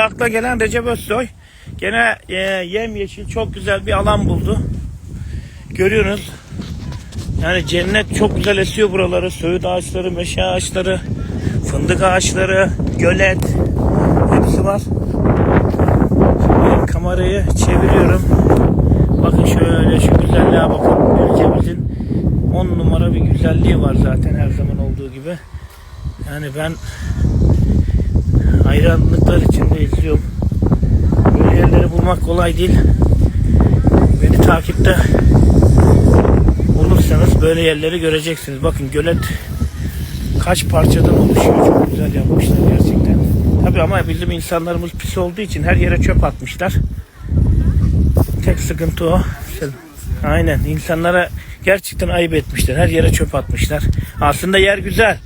Akla gelen Recep Özsoy gene e, yemyeşil çok güzel bir alan buldu. Görüyorsunuz. Yani cennet çok güzel esiyor buraları. Söğüt ağaçları, meşe ağaçları, fındık ağaçları, gölet hepsi var. Şimdi kamerayı çeviriyorum. Bakın şöyle şu güzelliğe bakın. Ülkemizin 10 numara bir güzelliği var zaten her zaman olduğu gibi. Yani ben hayranlıklar içinde izliyorum. Böyle yerleri bulmak kolay değil. Beni takipte olursanız böyle yerleri göreceksiniz. Bakın gölet kaç parçadan oluşuyor. Çok güzel yapmışlar gerçekten. Tabii ama bizim insanlarımız pis olduğu için her yere çöp atmışlar. Tek sıkıntı o. Aynen. insanlara gerçekten ayıp etmişler. Her yere çöp atmışlar. Aslında yer güzel.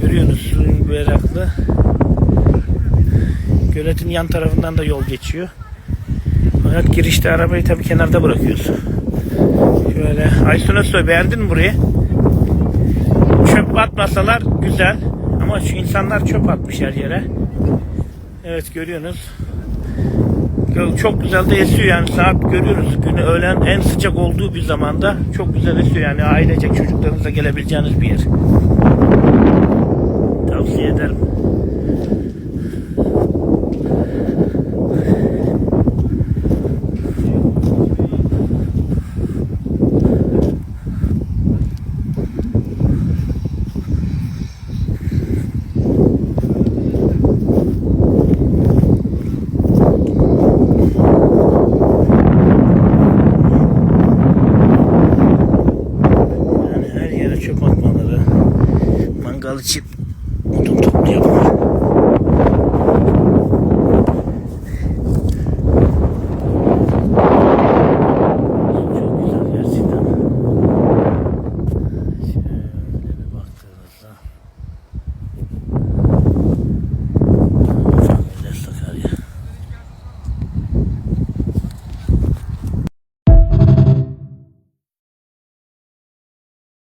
Görüyorsunuz suyun berraklığı. Göletin yan tarafından da yol geçiyor. Fakat girişte arabayı tabii kenarda bırakıyorsun. Şöyle. Aysun Özsoy beğendin mi burayı? Çöp atmasalar güzel. Ama şu insanlar çöp atmış her yere. Evet görüyorsunuz. Gö- Çok güzel de esiyor yani saat görüyoruz. Günü öğlen en sıcak olduğu bir zamanda çok güzel esiyor yani ailecek çocuklarınızla gelebileceğiniz bir yer. çöp atmaları, mangal için odun toplayalım.